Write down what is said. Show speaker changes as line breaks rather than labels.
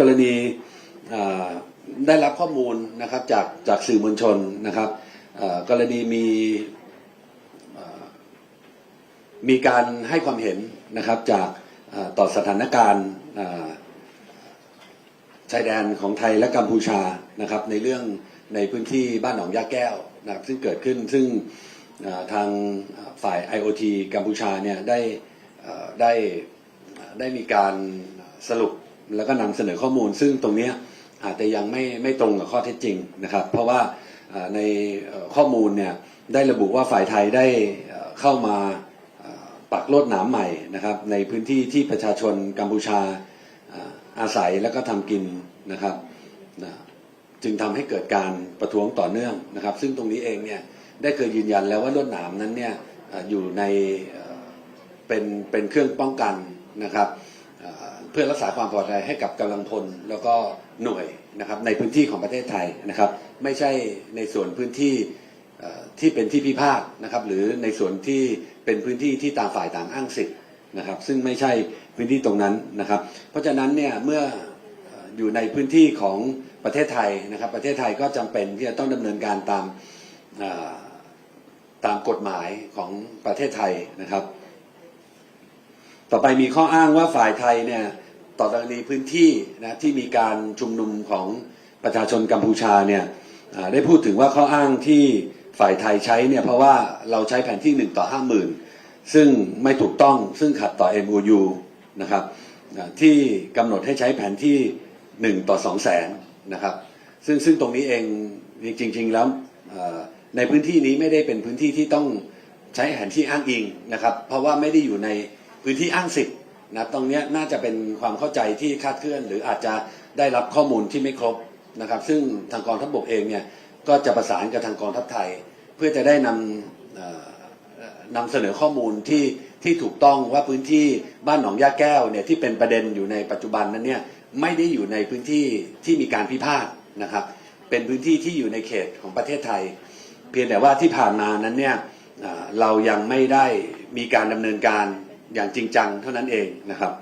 กรณีได้รับข้อมูลนะครับจากจากสื่อมวลชนนะครับกรณีมีมีการให้ความเห็นนะครับจากต่อสถานการณ์ชายแดนของไทยและกัมพูชานะครับในเรื่องในพื้นที่บ้านหนองยาแก้วนะครับซึ่งเกิดขึ้นซึ่งทางฝ่าย IoT กัมพูชาเนี่ยได้ได้ได้มีการสรุป แล้วก็นำเสนอข้อมูล ซึ่งตรงนี้อาจจะยังไม่ไม่ตรงกับข้อเท็จจริงนะครับ เพราะว่าในข้อมูลเนี่ยได้ระบุว่าฝ่ายไทยได้เข้ามาปักโลดหนามใหม่นะครับในพื้นที่ที่ประชาชนกัมพูชาอาศัยแล้วก็ทำกินนะครับจึงทำให้เกิดการประท้วงต่อเนื่องนะครับ ซึ่งตรงนี้เองเนี่ยได้เคยยืนยันแล้วว่าลวดหนามนั้นเนี่ยอยู่ในเป็นเป็นเครื่องป้องกันนะครับ เพื่อรักษาความปลอดภัยให้กับกำลังพลแล้วก็หน่วยนะครับในพื้นที่ของประเทศไทยนะครับ ไม่ใช่ในส่วนพื้นที่ที่เป็นที่พิพาทนะครับ หรือในส่วนที่เป็นพื้นที่ที่ต่างฝ่ายต่างอ้างสิทธิ์นะครับ ซึ่งไม่ใช่พื้นที่ตรงนั้นนะครับ เพราะฉะนั้นเนี่ยเมื่ออยู่ในพื้นที่ของประเทศไทยนะครับ ประเทศไทยก็จำเป็นที่จะต้องดำเนินการตามตามกฎหมายของประเทศไทยนะครับ ต่อไปมีข้ออ้างว่าฝ่ายไทยเนี่ยต่อกรณีพื้นที่นะที่มีการชุมนุมของประชาชนกัมพูชาเนี่ยได้พูดถึงว่าข้ออ้างที่ฝ่ายไทยใช้เนี่ยเพราะว่าเราใช้แผนที่ 1 ต่อ 50,000 ซึ่งไม่ถูกต้องซึ่งขัดต่อ MOU นะครับที่กำหนดให้ใช้แผนที่ 1 ต่อ 2 0 0 0 0นะครับซึ่งซึ่งตรงนี้เองจริง ๆ แล้วในพื้นที่นี้ไม่ได้เป็นพื้นที่ที่ต้องใช้แผนที่อ้างอิงนะครับเพราะว่าไม่ได้อยู่ใน พื้นที่อ้างสิทธิ์นะตรงนี้น่าจะเป็นความเข้าใจที่คาดเคลื่อน หรืออาจจะได้รับข้อมูลที่ไม่ครบนะครับ ซึ่งทางกองทัพบกเองเนี่ยก็จะประสานกับทางกองทัพไทย เพื่อจะได้นำนำเสนอข้อมูลที่ที่ถูกต้องว่าพื้นที่บ้านหนองยาแก้วเนี่ยที่เป็นประเด็นอยู่ในปัจจุบันนั้นเนี่ยไม่ได้อยู่ในพื้นที่ที่มีการพิพาทนะครับ เป็นพื้นที่ที่อยู่ในเขตของประเทศไทย เพียงแต่ว่าที่ผ่านมานั้นเนี่ยเรายังไม่ได้มีการดำเนินการ อย่างจริงจังเท่านั้นเองนะครับ